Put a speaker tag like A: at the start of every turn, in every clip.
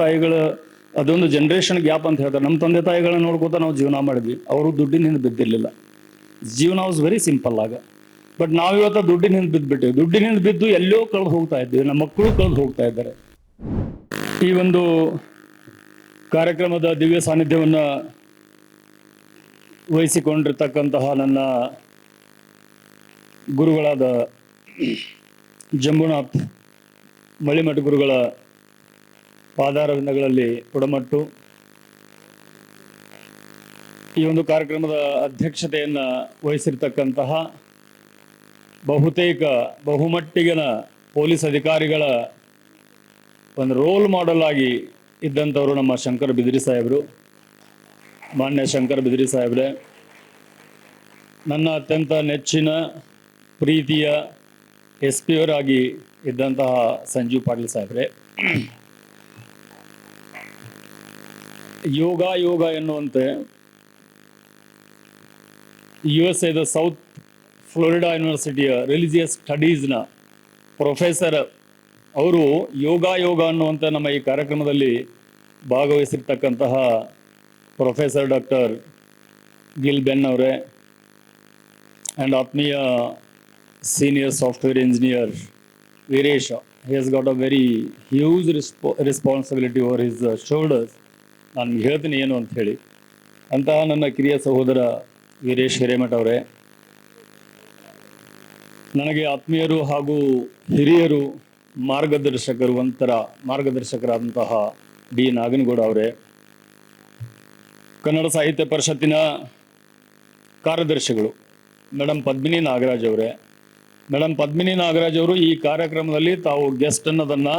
A: ತಾಯಿಗಳ, ಅದೊಂದು generation gap ಅಂತ ಹೇಳ್ತಾರೆ. ನಮ್ಮ ತಂದೆ ತಾಯಿಗಳನ್ನ ನೋಡ್ಕೋತ ನಾವು ಜೀವನ ಮಾಡಿದ್ವಿ. ಅವರು ದುಡ್ಡಿನ ಹಿಂದೆ ಬಿದ್ದಿರಲಿಲ್ಲ. ಜೀವನ ವಾಸ್ ವೆರಿ ಸಿಂಪಲ್ ಆಗ. ಬಟ್ ನಾವಿವತ್ತ ದುಡ್ಡಿನ ಹಿಂದೆ ಬಿದ್ದುಬಿಟ್ಟಿವಿ ದುಡ್ಡಿನ ಹಿಂದೆ ಬಿದ್ದು ಎಲ್ಲೋ ಕಳೆದು ಹೋಗ್ತಾ ಇದ್ದೀವಿ ನಮ್ಮ ಮಕ್ಕಳು ಕಳೆದು ಹೋಗ್ತಾ ಇದ್ದಾರೆ. ಈ ಒಂದು ಕಾರ್ಯಕ್ರಮದ ದಿವ್ಯ ಸಾನ್ನಿಧ್ಯವನ್ನು ವಹಿಸಿಕೊಂಡಿರ್ತಕ್ಕಂತಹ ನನ್ನ ಗುರುಗಳಾದ ಜಂಬುನಾಥ್, ಮಳಿಮಠ ಗುರುಗಳ ಪಾದಾರವಿಂದಗಳಲ್ಲಿ ಬುಡಮಟ್ಟು ಈ ಒಂದು ಕಾರ್ಯಕ್ರಮದ ಅಧ್ಯಕ್ಷತೆಯನ್ನು ವಹಿಸಿರ್ತಕ್ಕಂತಹ ಬಹುತೇಕ ಬಹುಮಟ್ಟಿಗಿನ ಪೊಲೀಸ್ ಅಧಿಕಾರಿಗಳ ಒಂದು ರೋಲ್ ಮಾಡೆಲ್ ಆಗಿ ಇದ್ದಂಥವರು ನಮ್ಮ ಶಂಕರ್ ಬಿದ್ರಿ ಸಾಹೇಬರು. ಮಾನ್ಯ ಶಂಕರ್ ಬಿದಿರಿ ಸಾಹೇಬ್ರೆ, ನನ್ನ ಅತ್ಯಂತ ನೆಚ್ಚಿನ ಪ್ರೀತಿಯ ಎಸ್ ಪಿ ಅವರಾಗಿ ಇದ್ದಂತಹ ಸಂಜೀವ್ ಪಾಟೀಲ್ ಸಾಹೇಬ್ರೆ. ಯೋಗ ಯೋಗ ಎನ್ನುವಂತೆ ಯು ಎಸ್ ಎದ ಸೌತ್ ಫ್ಲೋರಿಡಾ ಯೂನಿವರ್ಸಿಟಿಯ ರಿಲಿಜಿಯಸ್ ಸ್ಟಡೀಸ್ನ ಪ್ರೊಫೆಸರ್ ಅವರು ಯೋಗ ಯೋಗ ಅನ್ನುವಂಥ ನಮ್ಮ ಈ ಕಾರ್ಯಕ್ರಮದಲ್ಲಿ ಭಾಗವಹಿಸಿರ್ತಕ್ಕಂತಹ ಪ್ರೊಫೆಸರ್ ಡಾಕ್ಟರ್ ಗಿಲ್ ಬೆನ್ ಅವರೇ ಆ್ಯಂಡ್ ಆತ್ಮೀಯ senior software engineer Veeresh he has got a very huge respo responsibility over his shoulders ನಾನು ಹೇಳ್ತೀನಿ ಏನು ಅಂತ ಹೇಳಿ. ಅಂತಹ ನನ್ನ ಕಿರಿಯ ಸಹೋದರ ವೀರೇಶ್ ಹಿರೇಮಠ ಅವರೇ, ನನಗೆ ಆತ್ಮೀಯರು ಹಾಗೂ ಹಿರಿಯರು ಮಾರ್ಗದರ್ಶಕರು ಒಂಥರ ಮಾರ್ಗದರ್ಶಕರಾದಂತಹ ಡಿ ನಾಗನಗೌಡ ಅವರೇ. ಕನ್ನಡ ಸಾಹಿತ್ಯ ಪರಿಷತ್ತಿನ ಕಾರ್ಯದರ್ಶಿಗಳು ಮೇಡಮ್ ಪದ್ಮಿನಿ ನಾಗರಾಜ್ ಅವರೇ. ಮೇಡಮ್ ಪದ್ಮಿನಿ ನಾಗರಾಜ್ ಅವರು ಈ ಕಾರ್ಯಕ್ರಮದಲ್ಲಿ ತಾವು ಗೆಸ್ಟ್ ಅನ್ನೋದನ್ನ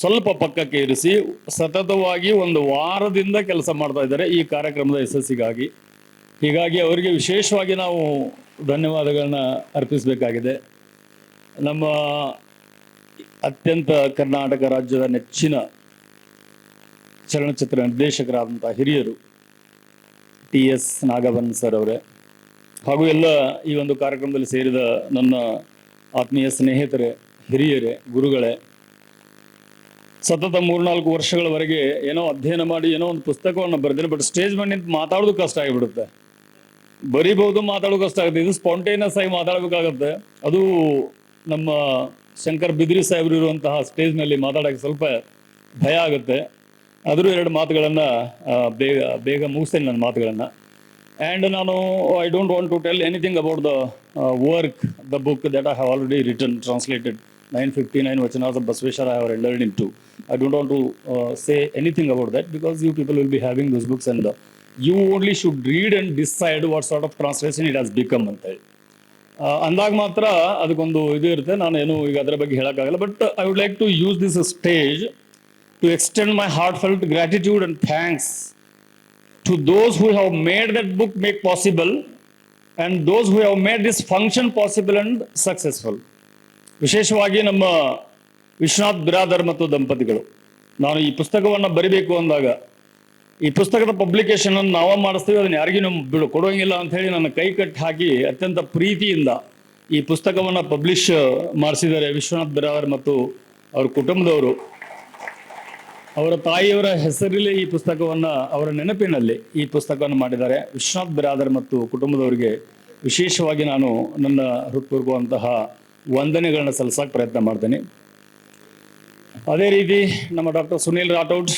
A: ಸ್ವಲ್ಪ ಪಕ್ಕಕ್ಕೆ ಇರಿಸಿ, ಸತತವಾಗಿ ಒಂದು ವಾರದಿಂದ ಕೆಲಸ ಮಾಡ್ತಾ ಇದ್ದಾರೆ ಈ ಕಾರ್ಯಕ್ರಮದ ಯಶಸ್ಸಿಗಾಗಿ. ಹೀಗಾಗಿ ಅವರಿಗೆ ವಿಶೇಷವಾಗಿ ನಾವು ಧನ್ಯವಾದಗಳನ್ನ ಅರ್ಪಿಸಬೇಕಾಗಿದೆ. ನಮ್ಮ ಅತ್ಯಂತ ಕರ್ನಾಟಕ ರಾಜ್ಯದ ನೆಚ್ಚಿನ ಚಲನಚಿತ್ರ ನಿರ್ದೇಶಕರಾದಂಥ ಹಿರಿಯರು ಟಿ ಎಸ್ ನಾಗವನ್ ಸರ್ ಅವರೇ, ಹಾಗೂ ಎಲ್ಲ ಈ ಒಂದು ಕಾರ್ಯಕ್ರಮದಲ್ಲಿ ಸೇರಿದ ನನ್ನ ಆತ್ಮೀಯ ಸ್ನೇಹಿತರೆ, ಹಿರಿಯರೇ, ಗುರುಗಳೇ ಸತತ ಮೂರ್ನಾಲ್ಕು ವರ್ಷಗಳವರೆಗೆ ಏನೋ ಅಧ್ಯಯನ ಮಾಡಿ ಏನೋ ಒಂದು ಪುಸ್ತಕವನ್ನು ಬರೆದಿಲ್ಲ ಬಟ್ ಸ್ಟೇಜ್ ಮೇಲೆ ನಿಂತು ಮಾತಾಡೋದು ಕಷ್ಟ ಆಗಿಬಿಡುತ್ತೆ. ಬರಿಬಹುದು ಮಾತಾಡೋದು ಕಷ್ಟ ಆಗುತ್ತೆ. ಇದು ಸ್ಪಾಂಟೇನಿಯಸ್ ಆಗಿ ಮಾತಾಡಬೇಕಾಗತ್ತೆ. ಅದು ನಮ್ಮ ಶಂಕರ್ ಬಿದ್ರಿ ಸಾಹೇಬ್ರು ಇರುವಂತಹ ಸ್ಟೇಜ್ನಲ್ಲಿ ಮಾತಾಡೋಕೆ ಸ್ವಲ್ಪ ಭಯ ಆಗುತ್ತೆ. ಆದರೂ ಎರಡು ಮಾತುಗಳನ್ನ ಬೇಗ ಬೇಗ ಮುಗಿಸ್ತೇನೆ ನನ್ನ ಮಾತುಗಳನ್ನ. ಆ್ಯಂಡ್ ನಾನು I don't want to tell anything about the work the book that I have already written translated nine fifty nine vachanas of Basaveshwara I have learn in to I don't want to say anything about that because you people will be having this books and you only should read and decide what sort of translation it has become ಅಂತ ಹೇಳಿ ಆ, ಅಂದಾಗ ಮಾತ್ರ ಅದಕ್ಕೊಂದು ಇದು ಇರುತ್ತೆ ನಾನು ಏನು ಈಗ ಅದರ ಬಗ್ಗೆ ಹೇಳಕ್ಕಾಗಲ್ಲ but I would like to use this stage to extend my heartfelt gratitude and thanks to those who have made that book make possible and those who have made this function possible and successful ವಿಶೇಷವಾಗಿ ನಮ್ಮ ವಿಶ್ವನಾಥ್ ಬಿರಾದರ್ ಮತ್ತು ದಂಪತಿಗಳು. ನಾನು ಈ ಪುಸ್ತಕವನ್ನು ಬರಿಬೇಕು ಅಂದಾಗ, ಈ ಪುಸ್ತಕದ ಪಬ್ಲಿಕೇಶನ್ ಅನ್ನು ನಾವ ಮಾಡಿಸ್ತೀವಿ, ಅದನ್ನ ಯಾರಿಗೂ ನಮ್ಮ ಬಿಡು, ಕೊಡೋಂಗಿಲ್ಲ ಅಂತ ಹೇಳಿ ನನ್ನ ಕೈ ಕಟ್ಟಿ ಹಾಕಿ ಅತ್ಯಂತ ಪ್ರೀತಿಯಿಂದ ಈ ಪುಸ್ತಕವನ್ನು ಪಬ್ಲಿಷ್ ಮಾಡಿಸಿದ್ದಾರೆ ವಿಶ್ವನಾಥ್ ಬಿರಾದರ್ ಮತ್ತು ಅವ್ರ ಕುಟುಂಬದವರು. ಅವರ ತಾಯಿಯವರ ಹೆಸರಲ್ಲಿ ಈ ಪುಸ್ತಕವನ್ನು ಅವರ ನೆನಪಿನಲ್ಲಿ ಈ ಪುಸ್ತಕವನ್ನು ಮಾಡಿದ್ದಾರೆ. ವಿಶ್ವನಾಥ್ ಬಿರಾದರ್ ಮತ್ತು ಕುಟುಂಬದವರಿಗೆ ವಿಶೇಷವಾಗಿ ನಾನು ನನ್ನ ಹೃತ್ಪೂರ್ವಕವಂತಹ ವಂದನೆಗಳನ್ನ ಸಲ್ಲಿಸೋಕೆ ಪ್ರಯತ್ನ ಮಾಡ್ತೇನೆ. ಅದೇ ರೀತಿ ನಮ್ಮ doctor Sunil Rathod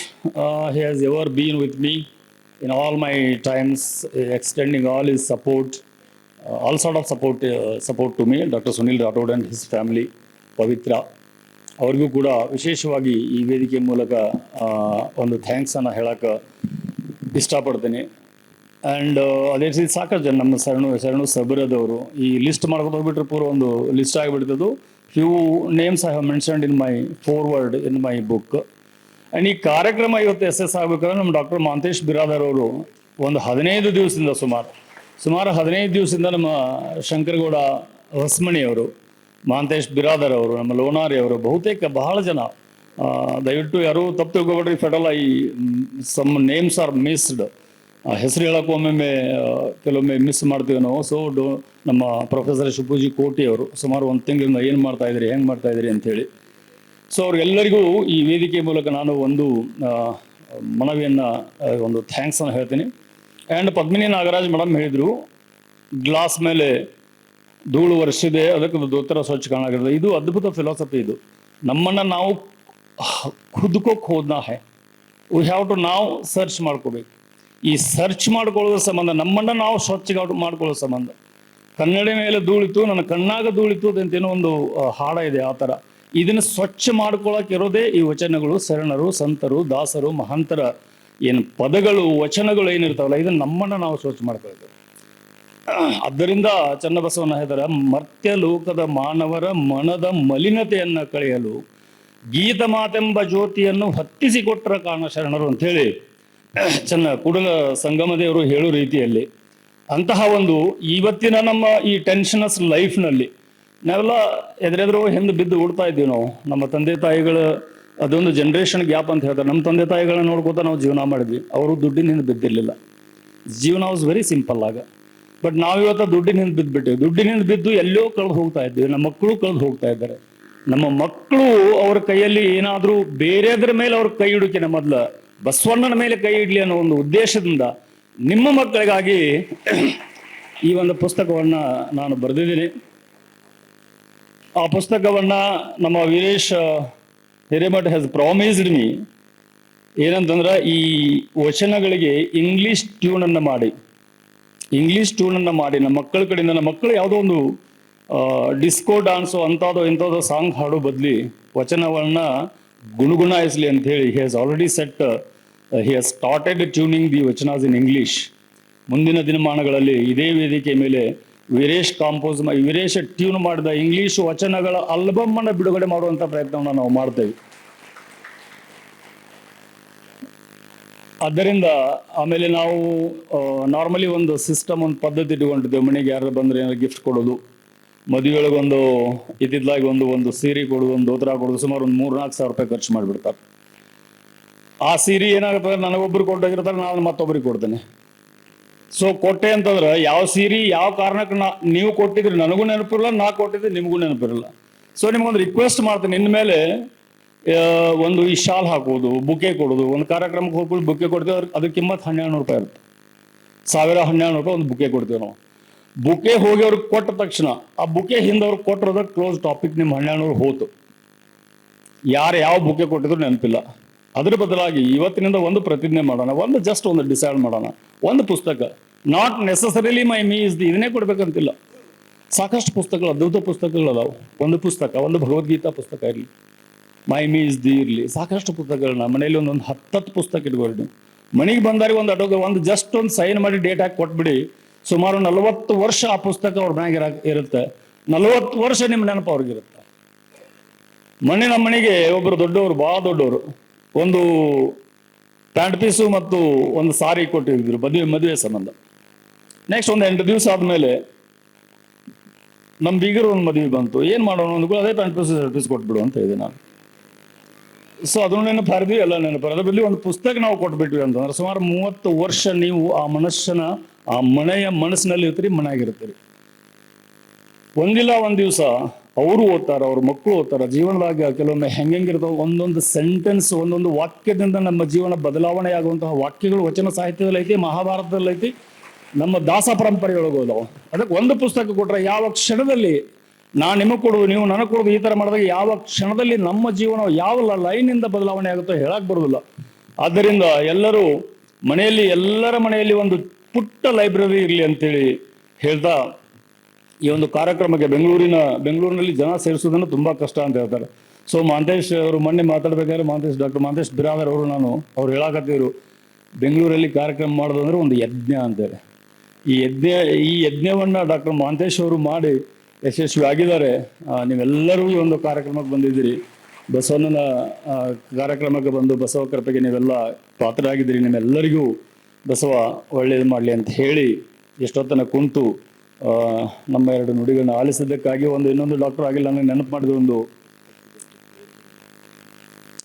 A: he has ever been with me in all my times extending all his support all sort of support support to me doctor Sunil Rathod and his family Pavithra ಅವ್ರಿಗೂ ಕೂಡ ವಿಶೇಷವಾಗಿ ಈ ವೇದಿಕೆ ಮೂಲಕ ಒಂದು ಥ್ಯಾಂಕ್ಸನ್ನು ಹೇಳಕ್ಕೆ ಇಷ್ಟಪಡ್ತೀನಿ. And ಅದೇ ರೀತಿ ಸಾಕಷ್ಟು ಜನ ನಮ್ಮ ಶರಣು ಶರಣು ಸಬರದವರು ಈ ಲಿಸ್ಟ್ ಮಾಡ್ಕೊಂಡು ಹೋಗ್ಬಿಟ್ರೆ ಪೂರ ಒಂದು list ಆಗಿಬಿಡ್ತದ್ದು few names I have mentioned in my foreword in my book and ಈ ಕಾರ್ಯಕ್ರಮ ಇವತ್ತು ಎಸ್ ಎಸ್ ಆಗಬೇಕಂದ್ರೆ ನಮ್ಮ ಡಾಕ್ಟರ್ ಮಾಂತೇಶ್ ಬಿರಾದರ್ ಅವರು ಒಂದು ಹದಿನೈದು ದಿವಸದಿಂದ ಸುಮಾರು ಸುಮಾರು ಹದಿನೈದು ದಿವಸದಿಂದ ನಮ್ಮ ಶಂಕರಗೌಡ ಹೊಸ್ಮಣಿಯವರು ಮಾಂತೇಶ್ ಬಿರಾದರ್ ಅವರು, ನಮ್ಮ ಲೋನಾರಿ ಅವರು, ಬಹುತೇಕ ಬಹಳ ಜನ ದಯವಿಟ್ಟು ಯಾರು ತಪ್ಪು ತಿಳ್ಕೊಬೇಡ್ರಿ ಫೆಡಲ್ ಈ ಸಮ್ ನೇಮ್ಸ್ ಆರ್ ಮಿಸ್ಡ್ ಹೆಸರು ಹೇಳೋಕೆ ಒಮ್ಮೊಮ್ಮೆ ಕೆಲವೊಮ್ಮೆ ಮಿಸ್ ಮಾಡ್ತೀವಿ ನಾವು. ಸೊ ಡೋ ನಮ್ಮ ಪ್ರೊಫೆಸರ್ ಶಿವಪೂಜಿ ಕೋಟಿ ಅವರು ಸುಮಾರು ಒಂದು ತಿಂಗಳಿಂದ ಏನು ಮಾಡ್ತಾ ಇದ್ದೀರಿ, ಹೆಂಗೆ ಮಾಡ್ತಾ ಇದ್ದೀರಿ ಅಂಥೇಳಿ ಸೊ ಅವ್ರಿಗೆಲ್ಲರಿಗೂ ಈ ವೇದಿಕೆ ಮೂಲಕ ನಾನು ಒಂದು ಮನವಿಯನ್ನು ಒಂದು ಥ್ಯಾಂಕ್ಸನ್ನು ಹೇಳ್ತೀನಿ. ಆ್ಯಂಡ್ ಪದ್ಮಿನಿ ನಾಗರಾಜ್ ಮೇಡಮ್ ಹೇಳಿದರು, ಗ್ಲಾಸ್ ಮೇಲೆ ಧೂಳು ವರ್ಷಿದೆ ಅದಕ್ಕೆ ದೋತರ ಸ್ವಚ್ಛ ಕಾಣಾಗಿರ್ತದೆ ಇದು ಅದ್ಭುತ ಫಿಲಾಸಫಿ ಇದು. ನಮ್ಮನ್ನು ನಾವು ಖುದ್ಕೋಕ್ ಹೋದ್ನಾ ಹೇ? ವಿ ಹ್ಯಾವ್ ಟು ನಾವು ಸರ್ಚ್ ಮಾಡ್ಕೋಬೇಕು. ಈ ಸರ್ಚ್ ಮಾಡ್ಕೊಳ್ಳೋದ್ರ ಸಂಬಂಧ, ನಮ್ಮನ್ನ ನಾವು ಸ್ವಚ್ಛ ಮಾಡ್ಕೊಳ್ಳೋ ಸಂಬಂಧ. ಕನ್ನಡಿ ಮೇಲೆ ಧೂಳಿತು ನನ್ನ ಕಣ್ಣಾಗ ಧೂಳಿತು ಅಂತೇನೋ ಒಂದು ಹಾಡ ಇದೆ ಆ ಥರ. ಇದನ್ನ ಸ್ವಚ್ಛ ಮಾಡ್ಕೊಳಕ್ ಇರೋದೇ ಈ ವಚನಗಳು, ಶರಣರು, ಸಂತರು, ದಾಸರು, ಮಹಾಂತರ. ಏನು ಪದಗಳು, ವಚನಗಳು ಏನಿರ್ತಾವಲ್ಲ, ಇದನ್ನ ನಮ್ಮನ್ನ ನಾವು ಸ್ವಚ್ಛ ಮಾಡ್ಕೊಳ್ಬೇಕು ಆದ್ದರಿಂದ ಚನ್ನಬಸವನ ಹೇಳಿದರೆ ಮರ್ತ್ಯ ಲೋಕದ ಮಾನವರ ಮನದ ಮಲಿನತೆಯನ್ನು ಕಳೆಯಲು ಗೀತ ಮಾತೆಂಬ ಜ್ಯೋತಿಯನ್ನು ಹತ್ತಿಸಿಕೊಟ್ಟರ ಕಾರಣ ಶರಣರು ಅಂತ ಹೇಳಿ ಚೆನ್ನ ಕೂಡಲ ಸಂಗಮದೇವರು ಹೇಳೋ ರೀತಿಯಲ್ಲಿ ಅಂತಹ ಒಂದು ಇವತ್ತಿನ ನಮ್ಮ ಈ ಟೆನ್ಷನಸ್ ಲೈಫ್ನಲ್ಲಿ ನಾವೆಲ್ಲ ಎದುರೆದುರು ಹಿಂದೆ ಬಿದ್ದು ಓಡ್ತಾ ಇದ್ದೀವಿ ನಾವು. ನಮ್ಮ ತಂದೆ ತಾಯಿಗಳ ಅದೊಂದು ಜನರೇಷನ್ ಗ್ಯಾಪ್ ಅಂತ ಹೇಳ್ತಾರೆ. ನಮ್ಮ ತಂದೆ ತಾಯಿಗಳನ್ನ ನೋಡ್ಕೋತಾ ನಾವು ಜೀವನ ಮಾಡಿದ್ವಿ. ಅವರು ದುಡ್ಡಿನ ಹಿಂದೆ ಬಿದ್ದಿರ್ಲಿಲ್ಲ. ಜೀವನ ವಾಸ್ ವೆರಿ ಸಿಂಪಲ್ ಆಗ. ಬಟ್ ನಾವಿವತ್ತು ದುಡ್ಡಿನ ಹಿಂದೆ ಬಿದ್ದುಬಿಟ್ಟಿವಿ ದುಡ್ಡಿನ ಹಿಂದೆ ಬಿದ್ದು ಎಲ್ಲೋ ಕಳೆದು ಹೋಗ್ತಾ ಇದ್ದೀವಿ ನಮ್ಮ ಮಕ್ಕಳು ಕಳೆದು ಹೋಗ್ತಾ ಇದ್ದಾರೆ. ನಮ್ಮ ಮಕ್ಕಳು ಅವ್ರ ಕೈಯಲ್ಲಿ ಏನಾದರೂ ಬೇರೆದ್ರ ಮೇಲೆ ಅವ್ರ ಕೈ ಹಿಡುಕಿನ ಮೊದಲ. ಬಸವಣ್ಣನ ಮೇಲೆ ಕೈ ಇಡ್ಲಿ ಅನ್ನೋ ಒಂದು ಉದ್ದೇಶದಿಂದ ನಿಮ್ಮ ಮಕ್ಕಳಿಗಾಗಿ ಈ ಒಂದು ಪುಸ್ತಕವನ್ನ ನಾನು ಬರೆದಿದ್ದೀನಿ. ಆ ಪುಸ್ತಕವನ್ನ ನಮ್ಮ Veeresh Hiremath has promised me ಏನಂತಂದ್ರೆ ಈ ವಚನಗಳಿಗೆ ಇಂಗ್ಲಿಷ್ ಟ್ಯೂನ್ ಅನ್ನ ಮಾಡಿ. ಇಂಗ್ಲಿಷ್ ಟ್ಯೂನ್ ಅನ್ನ ಮಾಡಿ. ನಮ್ಮ ಮಕ್ಕಳ ಕಡೆಯಿಂದ ನಮ್ಮ ಮಕ್ಕಳು ಯಾವುದೋ ಒಂದು ಡಿಸ್ಕೋ ಡಾನ್ಸು ಅಂಥದ್ದು ಇಂಥದ್ದು ಸಾಂಗ್ ಹಾಡೋ ಬದಲಿ ವಚನವನ್ನ ಗುಣಗುಣಾಯಿಸ್ಲಿ ಅಂತ ಹೇಳಿ he has already set he has started tuning the vachanas in English ಮುಂದಿನ ದಿನಮಾನಗಳಲ್ಲಿ ಇದೇ ವೇದಿಕೆ ಮೇಲೆ ವೀರೇಶ್ ಕಾಂಪೋಸ್ ವೀರೇಶ್ ಟ್ಯೂನ್ ಮಾಡಿದ ಇಂಗ್ಲಿಷ್ ವಚನಗಳ ಆಲ್ಬಮ್ ಅನ್ನು ಬಿಡುಗಡೆ ಮಾಡುವಂತ ಪ್ರಯತ್ನವನ್ನು ನಾವು ಮಾಡ್ತೇವೆ. ಆದ್ದರಿಂದ ಆಮೇಲೆ ನಾವು ನಾರ್ಮಲಿ ಒಂದು ಸಿಸ್ಟಮ್ ಒಂದು ಪದ್ಧತಿ ಇಟ್ಕೊಂಡಿದ್ದೇವೆ. ಮನೆಗೆ ಯಾರು ಬಂದ್ರೆ ಏನಾದ್ರು ಗಿಫ್ಟ್ ಕೊಡೋದು. ಮದುವೆಯೊಳಗೆ ಒಂದು ಇದ್ದಿದ್ಲಾಗಿ ಒಂದು ಒಂದು ಸೀರೆ ಕೊಡೋದು, ಒಂದು ದೋತ್ರ ಕೊಡೋದು, ಸುಮಾರು ಒಂದು ಮೂರು ನಾಲ್ಕು ಸಾವಿರ ರೂಪಾಯಿ ಖರ್ಚು ಮಾಡಿಬಿಡ್ತಾರೆ. ಆ ಸೀರೆ ಏನಾಗುತ್ತೆ ನನಗೊಬ್ರು ಕೊಟ್ಟೋಗಿರ್ತಾರೆ, ನಾನು ಮತ್ತೊಬ್ಬರಿಗೆ ಕೊಡ್ತೇನೆ. ಸೊ ಕೊಟ್ಟೆ ಅಂತಂದ್ರೆ ಯಾವ ಸೀರೆ, ಯಾವ ಕಾರಣಕ್ಕೆ ನಾ, ನೀವು ಕೊಟ್ಟಿದ್ರಿ, ನನಗೂ ನೆನಪಿರಲ್ಲ ನಾ ಕೊಟ್ಟಿದ್ರೆ ನಿಮಗೂ ನೆನಪಿರಲ್ಲ ಸೊ ನಿಮ್ಗೊಂದು ರಿಕ್ವೆಸ್ಟ್ ಮಾಡ್ತೀನಿ ಮೇಲೆ ಒಂದು ಈ ಶಾಲ್ ಹಾಕೋದು, ಬುಕೆ ಕೊಡೋದು, ಒಂದು ಕಾರ್ಯಕ್ರಮಕ್ಕೆ ಹೋಗ್ಬಿಟ್ಟು ಬುಕೆ ಕೊಡ್ತೀವಿ, ಅದಕ್ಕೆ ಕಿಮ್ಮತ್ತು ಕಿಮ್ಮತ್ ಹನ್ನೆರಡು ನೂರು ರೂಪಾಯಿ ಇರುತ್ತೆ. ಸಾವಿರ ಹನ್ನೆರಡು ರೂಪಾಯಿ ಒಂದು ಬುಕೆ ಕೊಡ್ತೀವಿ ನಾವು. ಬುಕೆ ಹೋಗಿ ಅವ್ರಿಗೆ ಕೊಟ್ಟ ತಕ್ಷಣ, ಆ ಬುಕೆ ಹಿಂದೆ ಅವ್ರಿಗೆ ಕೊಟ್ಟಿರೋದ ಕ್ಲೋಸ್ ಟಾಪಿಕ್ ನಿಮ್ಮ ಹನ್ನೆರಡು ನೂರು ಹೋತು. ಯಾರು ಯಾವ ಬುಕೆ ಕೊಟ್ಟಿದ್ರು ನೆನಪಿಲ್ಲ. ಅದ್ರ ಬದಲಾಗಿ ಇವತ್ತಿನಿಂದ ಒಂದು ಪ್ರತಿಜ್ಞೆ ಮಾಡೋಣ, ಒಂದು ಜಸ್ಟ್ ಒಂದು ಡಿಸೈಡ್ ಮಾಡೋಣ. ಒಂದು ಪುಸ್ತಕ not necessarily my me is the ಇದನ್ನೇ ಕೊಡ್ಬೇಕಂತಿಲ್ಲ. ಸಾಕಷ್ಟು ಪುಸ್ತಕಗಳು, ಅದ್ಭುತ ಪುಸ್ತಕಗಳು ಅದಾವು. ಒಂದು ಪುಸ್ತಕ, ಒಂದು ಭಗವದ್ಗೀತಾ ಪುಸ್ತಕ ಇರಲಿ. ಮೈ ಮೀ ಇಸ್ ದಿ ಇರಲಿ. ಸಾಕಷ್ಟು ಪುಸ್ತಕಗಳನ್ನ, ಮನೆಯಲ್ಲಿ ಒಂದೊಂದು ಹತ್ತತ್ತು ಪುಸ್ತಕ ಇಟ್ಕೊಳ್ಳಿ ಮನೆಗೆ ಬಂದಾಗ ಒಂದು ಅಡೋಗ ಒಂದು ಜಸ್ಟ್ ಒಂದು ಸೈನ್ ಮಾಡಿ ಡೇಟ್ ಹಾಕಿ ಕೊಟ್ಬಿಡಿ. ಸುಮಾರು ನಲವತ್ತು ವರ್ಷ ಆ ಪುಸ್ತಕ ಅವ್ರ ಮನೆಗೆ ಇರ- ಇರುತ್ತೆ. ನಲವತ್ತು ವರ್ಷ ನಿಮ್ಮ ನೆನಪು ಅವ್ರಿಗಿರುತ್ತೆ ಮಣ್ಣಿನ ಮನೆಗೆ ಒಬ್ಬರು ದೊಡ್ಡವರು ಬಹಳ ದೊಡ್ಡವರು. ಒಂದು ಪ್ಯಾಂಟ್ ಪೀಸು ಮತ್ತು ಒಂದು ಸಾರಿ ಕೊಟ್ಟಿದ್ರು, ಮದುವೆ ಮದುವೆ ಸಂಬಂಧ. ನೆಕ್ಸ್ಟ್ ಒಂದು ಎಂಟು ದಿವಸ ಆದ್ಮೇಲೆ ನಮ್ಮ ಬೀಗರು ಒಂದು ಮದುವೆ ಬಂತು. ಏನ್ ಮಾಡೋಣ? ಅಂದ್ಕೊಂಡು ಅದೇ ಪ್ಯಾಂಟ್ ಪೀಸ್ ಶರ್ಟ್ ಪೀಸ್ ಕೊಟ್ಬಿಡು ಅಂತ ಇದೆ ನಾನು. ಸೊ ಅದನ್ನು ನೆನಪು ಹರಿದ್ವಿ ಎಲ್ಲ ನೆನಪು ಅದ್ರ ಬದಲಿ ಒಂದು ಪುಸ್ತಕ ನಾವು ಕೊಟ್ಬಿಟ್ವಿ ಅಂತಂದ್ರೆ ಸುಮಾರು ಮೂವತ್ತು ವರ್ಷ ನೀವು ಆ ಮನುಷ್ಯನ ಆ ಮನೆಯ ಮನಸ್ಸಿನಲ್ಲಿ ಇರ್ತೀರಿ, ಮನೆಯಾಗಿರ್ತೀರಿ. ಒಂದಿಲ್ಲ ಒಂದ್ ದಿವಸ ಅವರು ಓದ್ತಾರ, ಅವ್ರ ಮಕ್ಕಳು ಓದ್ತಾರ ಜೀವನದಾಗ ಕೆಲವೊಮ್ಮೆ ಹೆಂಗಿರ್ತಾವ ಒಂದೊಂದು ಸೆಂಟೆನ್ಸ್ ಒಂದೊಂದು ವಾಕ್ಯದಿಂದ ನಮ್ಮ ಜೀವನ ಬದಲಾವಣೆ ಆಗುವಂತಹ ವಾಕ್ಯಗಳು ವಚನ ಸಾಹಿತ್ಯದಲ್ಲಿ ಐತಿ, ಮಹಾಭಾರತದಲ್ಲಿ ಐತಿ, ನಮ್ಮ ದಾಸ ಪರಂಪರೆಯೊಳಗೆ ಹೋದವು. ಅದಕ್ಕೆ ಒಂದು ಪುಸ್ತಕ ಕೊಟ್ರೆ ಯಾವ ಕ್ಷಣದಲ್ಲಿ ನಾನು ನಿಮಗೆ ಕೊಡುದು, ನೀವು ನನಗೆ ಕೊಡುದು, ಈ ತರ ಮಾಡಿದಾಗ ಯಾವ ಕ್ಷಣದಲ್ಲಿ ನಮ್ಮ ಜೀವನ ಯಾವ ಲೈನಿಂದ ಬದಲಾವಣೆ ಆಗುತ್ತೋ ಹೇಳಕ್ ಬರುದಿಲ್ಲ. ಆದ್ದರಿಂದ ಎಲ್ಲರೂ ಮನೆಯಲ್ಲಿ, ಎಲ್ಲರ ಮನೆಯಲ್ಲಿ ಒಂದು ಪುಟ್ಟ ಲೈಬ್ರರಿ ಇರಲಿ ಅಂತೇಳಿ ಹೇಳ್ತಾ ಈ ಒಂದು ಕಾರ್ಯಕ್ರಮಕ್ಕೆ ಬೆಂಗಳೂರಿನ, ಬೆಂಗಳೂರಿನಲ್ಲಿ ಜನ ಸೇರಿಸೋದನ್ನು ತುಂಬ ಕಷ್ಟ ಅಂತ ಹೇಳ್ತಾರೆ. ಸೊ ಮಾಂತೇಶ್ ಅವರು ಮೊನ್ನೆ ಮಾತಾಡ್ಬೇಕಾದ್ರೆ ಮಾಂತೇಶ್, ಡಾಕ್ಟರ್ ಮಾಂತೇಶ್ ಬಿರಾದರ್ ಅವರು ನಾನು ಅವ್ರು ಹೇಳಾಕತ್ತಿದ್ರು, ಬೆಂಗಳೂರಲ್ಲಿ ಕಾರ್ಯಕ್ರಮ ಮಾಡೋದು ಅಂದ್ರೆ ಒಂದು ಯಜ್ಞ ಅಂತೇಳಿ. ಈ ಯಜ್ಞ, ಈ ಯಜ್ಞವನ್ನು ಡಾಕ್ಟರ್ ಮಾಂತೇಶ್ ಅವರು ಮಾಡಿ ಯಶಸ್ವಿ ಆಗಿದ್ದಾರೆ. ನೀವೆಲ್ಲರೂ ಈ ಒಂದು ಕಾರ್ಯಕ್ರಮಕ್ಕೆ ಬಂದಿದ್ದೀರಿ. ಬಸವಣ್ಣನ ಕಾರ್ಯಕ್ರಮಕ್ಕೆ ಬಂದು ಬಸವ ಕೃಪೆಗೆ ನೀವೆಲ್ಲ ಪಾತ್ರರಾಗಿದ್ದೀರಿ. ನಿಮ್ಮೆಲ್ಲರಿಗೂ ಬಸವ ಒಳ್ಳೇದು ಮಾಡಲಿ ಅಂತ ಹೇಳಿ ಎಷ್ಟೊತ್ತನ ಕುಂತು ನಮ್ಮ ಎರಡು ನುಡಿಗಳನ್ನ ಆಲಿಸಿದ್ದಕ್ಕಾಗಿ ಒಂದು ಇನ್ನೊಂದು ಡಾಕ್ಟರ್ ಆಗಿಲ್ಲ ನನಗೆ ನೆನಪು ಮಾಡಿದ ಒಂದು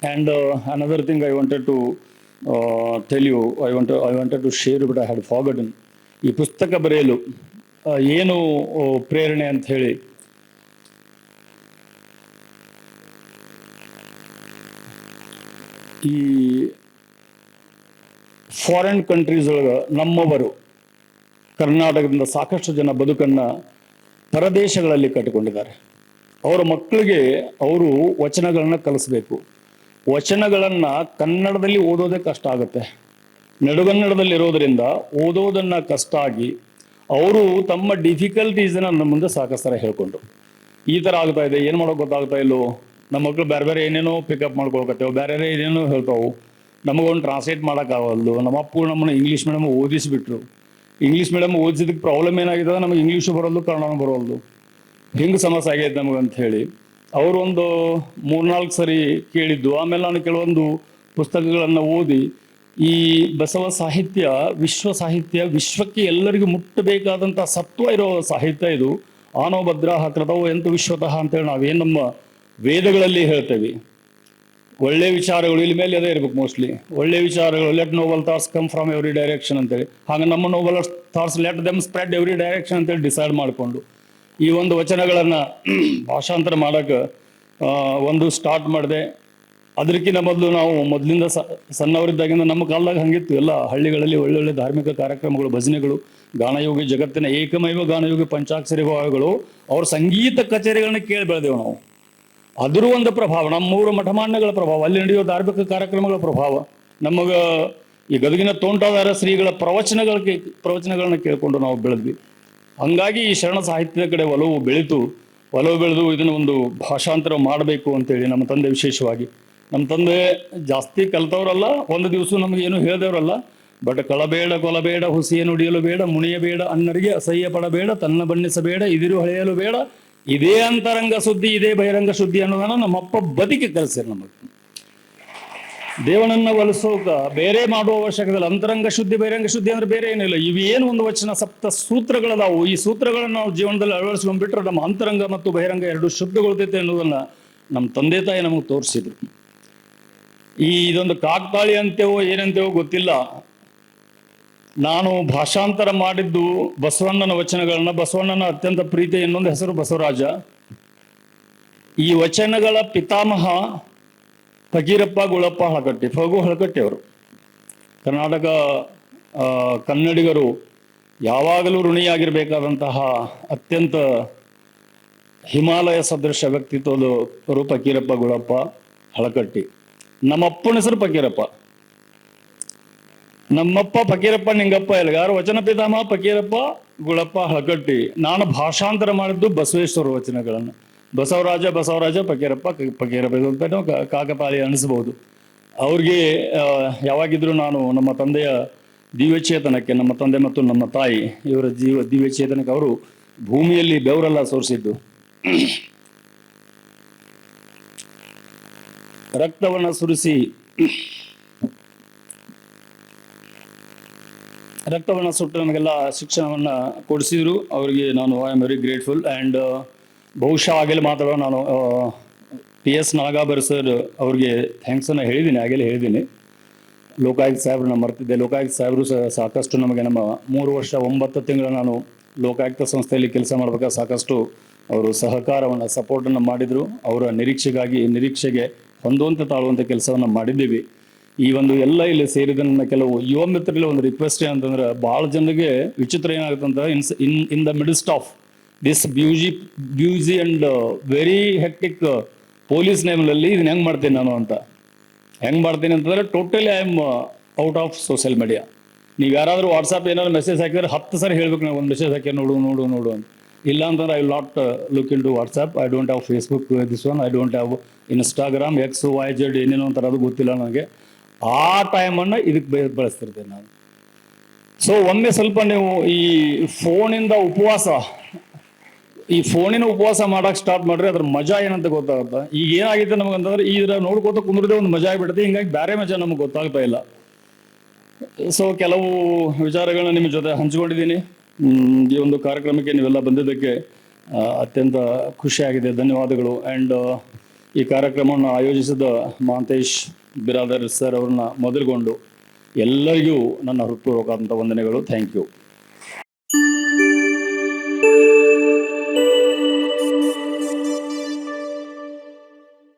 A: and another thing I wanted to tell you I want I wanted to share but I had forgotten ಈ ಪುಸ್ತಕ ಬರೆಯಲು ಏನು ಪ್ರೇರಣೆ ಅಂತ ಹೇಳಿ. ಈ ಫಾರಿನ್ ಕಂಟ್ರೀಸ್ ಒಳಗೆ ನಮ್ಮವರು ಕರ್ನಾಟಕದಿಂದ ಸಾಕಷ್ಟು ಜನ ಬದುಕನ್ನು ಪರದೇಶಗಳಲ್ಲಿ ಕಟ್ಟಿಕೊಂಡಿದ್ದಾರೆ. ಅವರ ಮಕ್ಕಳಿಗೆ ಅವರು ವಚನಗಳನ್ನು ಕಲಿಸ್ಬೇಕು. ವಚನಗಳನ್ನು ಕನ್ನಡದಲ್ಲಿ ಓದೋದೇ ಕಷ್ಟ ಆಗುತ್ತೆ. ನಡುಗನ್ನಡದಲ್ಲಿ ಇರೋದ್ರಿಂದ ಓದೋದನ್ನ ಕಷ್ಟ ಆಗಿ ಅವರು ತಮ್ಮ ಡಿಫಿಕಲ್ಟೀಸನ್ನು ನಮ್ಮ ಮುಂದೆ ಸಾಕಷ್ಟು ಹೇಳ್ಕೊಂಡು. ಈ ಥರ ಆಗ್ತಾ ಇದೆ, ಏನು ಮಾಡೋಕೆ ಗೊತ್ತಾಗ್ತಾ ಇಲ್ಲೋ? ನಮ್ಮ ಮಕ್ಕಳು ಬೇರೆ ಬೇರೆ ಏನೇನೋ ಪಿಕಪ್ ಮಾಡ್ಕೊಳ್ಕತ್ತೇವೆ ಬೇರೆ ಬೇರೆ ಏನೇನೋ ಹೇಳ್ತಾವು. ನಮಗೊಂದು ಟ್ರಾನ್ಸ್ಲೇಟ್ ಮಾಡೋಕ್ಕಾಗಲ್ದು. ನಮ್ಮ ಅಪ್ಪು ನಮ್ಮನ್ನ ಇಂಗ್ಲೀಷ್ ಮೀಡಿಯಮ್ ಓದಿಸಿಬಿಟ್ರು. ಇಂಗ್ಲೀಷ್ ಮೀಡಿಯಮ್ ಓದಿಸಿದಕ್ಕೆ ಪ್ರಾಬ್ಲಮ್ ಏನಾಗಿದೆ? ನಮಗೆ ಇಂಗ್ಲೀಷು ಬರೋದು ಕನ್ನಡನೂ ಬರೋಲ್ದು. ಹೆಂಗೆ ಸಮಸ್ಯೆ ಆಗೈತೆ ನಮಗಂತ ಹೇಳಿ ಅವರೊಂದು ಮೂರ್ನಾಲ್ಕು ಸರಿ ಕೇಳಿದ್ದು. ಆಮೇಲೆ ನಾನು ಕೆಲವೊಂದು ಪುಸ್ತಕಗಳನ್ನು ಓದಿ, ಈ ಬಸವ ಸಾಹಿತ್ಯ, ವಿಶ್ವ ಸಾಹಿತ್ಯ, ವಿಶ್ವಕ್ಕೆ ಎಲ್ಲರಿಗೂ ಮುಟ್ಟಬೇಕಾದಂಥ ಸತ್ವ ಇರೋ ಸಾಹಿತ್ಯ ಇದು. ಆನೋ ಭದ್ರಾಹ ಕೃತವೋ ಎಂತ ವಿಶ್ವತಃ ಅಂತೇಳಿ ನಾವೇನು ನಮ್ಮ ವೇದಗಳಲ್ಲಿ ಹೇಳ್ತೇವೆ. ಒಳ್ಳೆ ವಿಚಾರಗಳು ಇಲ್ಲಿ ಮೇಲೆ ಅದೇ ಇರ್ಬೇಕು ಮೋಸ್ಟ್ಲಿ ಒಳ್ಳೆ ವಿಚಾರಗಳು let noble thoughts come from every direction ಅಂತೇಳಿ. ಹಾಗೆ ನಮ್ಮ noble thoughts let them spread every direction ಅಂತೇಳಿ ಡಿಸೈಡ್ ಮಾಡಿಕೊಂಡು. ಈ ಒಂದು ವಚನಗಳನ್ನು ಭಾಷಾಂತರ ಮಾಡೋಕೆ ಒಂದು ಸ್ಟಾರ್ಟ್ ಮಾಡಿದೆ. ಅದಕ್ಕಿಂತ ಮೊದಲು ನಾವು ಮೊದಲಿಂದ ಸಣ್ಣವರಿದ್ದಾಗಿಂದ ನಮ್ಮ ಕಾಲದಾಗ ಹಂಗಿತ್ತು. ಎಲ್ಲ ಹಳ್ಳಿಗಳಲ್ಲಿ ಒಳ್ಳೊಳ್ಳೆ ಧಾರ್ಮಿಕ ಕಾರ್ಯಕ್ರಮಗಳು, ಭಜನೆಗಳು, ಗಾನಯೋಗಿ ಜಗತ್ತಿನ ಏಕಮೈವ ಗಾನಯೋಗಿ ಪಂಚಾಕ್ಷರಿ ಭಾವಗಳು ಅವ್ರ ಸಂಗೀತ ಕಚೇರಿಗಳನ್ನ ಕೇಳಿ ಬೆಳೆದೆವು ನಾವು. ಅದ್ರ ಒಂದು ಪ್ರಭಾವ, ನಮ್ಮ ಮೂರು ಮಠಮಾನ್ಯಗಳ ಪ್ರಭಾವ, ಅಲ್ಲಿ ನಡೆಯುವ ಧಾರ್ಮಿಕ ಕಾರ್ಯಕ್ರಮಗಳ ಪ್ರಭಾವ, ನಮಗ ಈ ಗದಗಿನ ತೋಂಟಾದಾರ ಶ್ರೀಗಳ ಪ್ರವಚನಗಳ ಪ್ರವಚನಗಳನ್ನ ಕೇಳ್ಕೊಂಡು ನಾವು ಬೆಳೆದ್ವಿ. ಹಂಗಾಗಿ ಈ ಶರಣ ಸಾಹಿತ್ಯದ ಕಡೆ ಒಲವು ಬೆಳೀತು. ಒಲವು ಬೆಳೆದು ಇದನ್ನ ಒಂದು ಭಾಷಾಂತರ ಮಾಡಬೇಕು ಅಂತೇಳಿ ನಮ್ಮ ತಂದೆ ವಿಶೇಷವಾಗಿ. ನಮ್ಮ ತಂದೆ ಜಾಸ್ತಿ ಕಲ್ತವ್ರಲ್ಲ, ಒಂದು ದಿವಸ ನಮಗೆ ಏನು ಹೇಳಿದವರಲ್ಲ, ಬಟ್ ಕಳಬೇಡ ಕೊಲಬೇಡ ಹುಸಿಯ ನುಡಿಯಲು ಬೇಡ, ಮುಣಿಯಬೇಡ, ಅನ್ನರಿಗೆ ಅಸಹ್ಯ ಪಡಬೇಡ, ತನ್ನ ಬಣ್ಣಿಸಬೇಡ, ಇದಿರು ಹಳೆಯಲು ಬೇಡ ಇದೇ ಅಂತರಂಗ ಸುದ್ದಿ, ಇದೇ ಬಹಿರಂಗ ಸುದ್ದಿ ಅನ್ನೋದನ್ನ ನಮ್ಮಪ್ಪ ಬದುಕಿ ಕಲಿಸ್ಯಾರ ನಮಗೆ. ದೇವನನ್ನ ಒಲಿಸೋಕ ಬೇರೆ ಮಾಡುವ ಅವಶ್ಯಕತೆ ಇಲ್ಲ. ಅಂತರಂಗ ಶುದ್ಧಿ ಬಹಿರಂಗ ಶುದ್ಧಿ ಅಂದ್ರೆ ಬೇರೆ ಏನಿಲ್ಲ ಇವೇನು ಒಂದು ವಚನ ಸಪ್ತ ಸೂತ್ರಗಳದಾವು. ಈ ಸೂತ್ರಗಳನ್ನು ನಾವು ಜೀವನದಲ್ಲಿ ಅಳವಡಿಸ್ಕೊಂಡ್ಬಿಟ್ರೆ ನಮ್ಮ ಅಂತರಂಗ ಮತ್ತು ಬಹಿರಂಗ ಎರಡು ಶುದ್ಧಗೊಳ್ತೈತೆ ಅನ್ನೋದನ್ನ ನಮ್ಮ ತಂದೆ ತಾಯಿ ನಮಗೆ ತೋರಿಸಿದ್ರು. ಈ ಇದೊಂದು ಕಾಕ್ತಾಳಿ ಅಂತೇವೋ ಏನಂತೇವೋ ಗೊತ್ತಿಲ್ಲ. ನಾನು ಭಾಷಾಂತರ ಮಾಡಿದ್ದು ಬಸವಣ್ಣನ ವಚನಗಳನ್ನ, ಬಸವಣ್ಣನ ಅತ್ಯಂತ ಪ್ರೀತಿ ಇನ್ನೊಂದು ಹೆಸರು ಬಸವರಾಜ. ಈ ವಚನಗಳ ಪಿತಾಮಹ ಫಕೀರಪ್ಪ ಗುಳಪ್ಪ ಹಳಕಟ್ಟಿ, ಫಗು ಹಳಕಟ್ಟಿ ಅವರು. ಕರ್ನಾಟಕ ಕನ್ನಡಿಗರು ಯಾವಾಗಲೂ ಋಣಿಯಾಗಿರ್ಬೇಕಾದಂತಹ ಅತ್ಯಂತ ಹಿಮಾಲಯ ಸದೃಶ ವ್ಯಕ್ತಿತ್ವದವರು ಫಕೀರಪ್ಪ ಗುಳಪ್ಪ ಹಳಕಟ್ಟಿ. ನಮ್ಮಪ್ಪನ ಹೆಸರು ಫಕೀರಪ್ಪ. ನಮ್ಮಪ್ಪ ಫಕೀರಪ್ಪ ನಿಂಗಪ್ಪ, ಎಲ್ಗಾರ ವಚನ ಪಿತಾಮಹ ಫಕೀರಪ್ಪ, ಗುಳಪ್ಪ, ಹಳಕಟ್ಟಿ. ನಾನು ಭಾಷಾಂತರ ಮಾಡಿದ್ದು ಬಸವೇಶ್ವರ ವಚನಗಳನ್ನು. ಬಸವರಾಜ ಬಸವರಾಜ, ಫಕೀರಪ್ಪ ಫಕೀರಪ್ಪ ನಾವು ಕಾಕಪಾಲಿ ಅನಿಸ್ಬೋದು. ಅವ್ರಿಗೆ ಯಾವಾಗಿದ್ರು ನಾನು ನಮ್ಮ ತಂದೆಯ ದಿವ್ಯಚೇತನಕ್ಕೆ, ನಮ್ಮ ತಂದೆ ಮತ್ತು ನಮ್ಮ ತಾಯಿ, ಇವರ ಜೀವ, ದಿವ್ಯಚೇತನಕ್ಕೆ ಅವರು ಭೂಮಿಯಲ್ಲಿ ಬೆವರೆಲ್ಲ ಸೋರಿಸಿದ್ದು. ರಕ್ತವನ್ನ ಸುರಿಸಿ ರಕ್ತವನ್ನ ಸುಟ್ಟು ನಮಗೆಲ್ಲ ಶಿಕ್ಷಣವನ್ನ ಕೊಡಿಸಿದ್ರು. ಅವರಿಗೆ ನಾನು I am very grateful and ಬಹುಶಃ ಆಗಲೇ ಮಾತ್ರ ನಾನು ಪಿ ಎಸ್ ನಾಗಾಬರ್ ಸರ್ ಅವ್ರಿಗೆ ಥ್ಯಾಂಕ್ಸನ್ನು ಹೇಳಿದ್ದೀನಿ. ಆಗಲೇ ಹೇಳಿದ್ದೀನಿ. ಲೋಕಾಯುಕ್ತ ಸಾಹೇಬ್ರನ್ನ ಮರ್ತಿದ್ದೆ. ಲೋಕಾಯುಕ್ತ ಸಾಹೇಬರು ಸಹ ಸಾಕಷ್ಟು ನಮಗೆ ನಮ್ಮ ಮೂರು ವರ್ಷ ಒಂಬತ್ತು ತಿಂಗಳ ನಾನು ಲೋಕಾಯುಕ್ತ ಸಂಸ್ಥೆಯಲ್ಲಿ ಕೆಲಸ ಮಾಡ್ಬೇಕಾದ್ರೆ ಸಾಕಷ್ಟು ಅವರು ಸಹಕಾರವನ್ನು ಸಪೋರ್ಟನ್ನು ಮಾಡಿದರು. ಅವರ ನಿರೀಕ್ಷೆಗಾಗಿ, ನಿರೀಕ್ಷೆಗೆ ಹೊಂದುವಂತ ತಾಳುವಂಥ ಕೆಲಸವನ್ನು ಮಾಡಿದ್ದೀವಿ. ಈ ಒಂದು ಎಲ್ಲ ಇಲ್ಲಿ ಸೇರಿದ ನನ್ನ ಕೆಲವು ಯುವ ಮಿತ್ರರಲ್ಲಿ ಒಂದು ರಿಕ್ವೆಸ್ಟ್ ಏನಂತಂದ್ರೆ ಭಾಳ ಜನರಿಗೆ ವಿಚಿತ್ರ ಏನಾಗುತ್ತೆ ಅಂತ in in in the midst of this busy busy and very hectic police ನೇಮ್ನಲ್ಲಿ ಇದನ್ನ ಹೆಂಗ್ ಮಾಡ್ತೀನಿ ನಾನು ಅಂತ. ಹೆಂಗ್ ಮಾಡ್ತೀನಿ ಅಂತಂದ್ರೆ totally I am out of social media ನೀವು ಯಾರಾದರೂ ವಾಟ್ಸಪ್ ಏನಾದ್ರು ಮೆಸೇಜ್ ಹಾಕಿದ್ರೆ ಹತ್ತು ಸರಿ ಹೇಳ್ಬೇಕು ನಾವು ಒಂದು ಮೆಸೇಜ್ ಹಾಕಿ ನೋಡು ನೋಡು ನೋಡು ಅಂತ. ಇಲ್ಲ ಅಂತಂದ್ರೆ I will not look in to WhatsApp I don't have Facebook this one I don't have Instagram X Y Z ಏನೇನೋ ಅಂತಾರೆ ಅದು ಗೊತ್ತಿಲ್ಲ ನನಗೆ. ಆ ಟೈಮನ್ನು ಇದಕ್ಕೆ ಬಳಸ್ತಿರ್ತೀನಿ ನಾನು ಸೊ ಒಮ್ಮೆ ಸ್ವಲ್ಪ ನೀವು ಈ ಫೋನಿಂದ ಉಪವಾಸ, ಈ ಫೋನಿನ ಉಪವಾಸ ಮಾಡಕ್ ಸ್ಟಾರ್ಟ್ ಮಾಡ್ರಿ ಅದ್ರ ಮಜಾ ಏನಂತ ಗೊತ್ತಾಗುತ್ತೆ? ಈಗ ಏನಾಗಿದೆ ನಮಗಂತಂದ್ರೆ ಇದ್ರ ನೋಡ್ಕೋತ ಕುಂದ್ರದೇ ಒಂದು ಮಜಾ ಆಗ್ಬಿಡುತ್ತೆ. ಹಿಂಗಾಗಿ ಬೇರೆ ಮಜಾ ನಮಗೆ ಗೊತ್ತಾಗ್ತಾ ಇಲ್ಲ. ಸೊ ಕೆಲವು ವಿಚಾರಗಳನ್ನ ನಿಮ್ಮ ಜೊತೆ ಹಂಚ್ಕೊಂಡಿದ್ದೀನಿ. ಈ ಒಂದು ಕಾರ್ಯಕ್ರಮಕ್ಕೆ ನೀವೆಲ್ಲ ಬಂದಿದ್ದಕ್ಕೆ ಅತ್ಯಂತ ಖುಷಿಯಾಗಿದೆ. ಧನ್ಯವಾದಗಳು. ಆ್ಯಂಡ್ ಈ ಕಾರ್ಯಕ್ರಮವನ್ನು ಆಯೋಜಿಸಿದ ಮಹಾಂತೇಶ್ ಬಿರಾದರ್ ಸರ್ ಅವ್ರನ್ನ ಮೊದಲುಗೊಂಡು ಎಲ್ಲರಿಗೂ ನನ್ನ ಹೃತ್ಪೂರ್ವಕವಾದಂಥ ವಂದನೆಗಳು. Thank you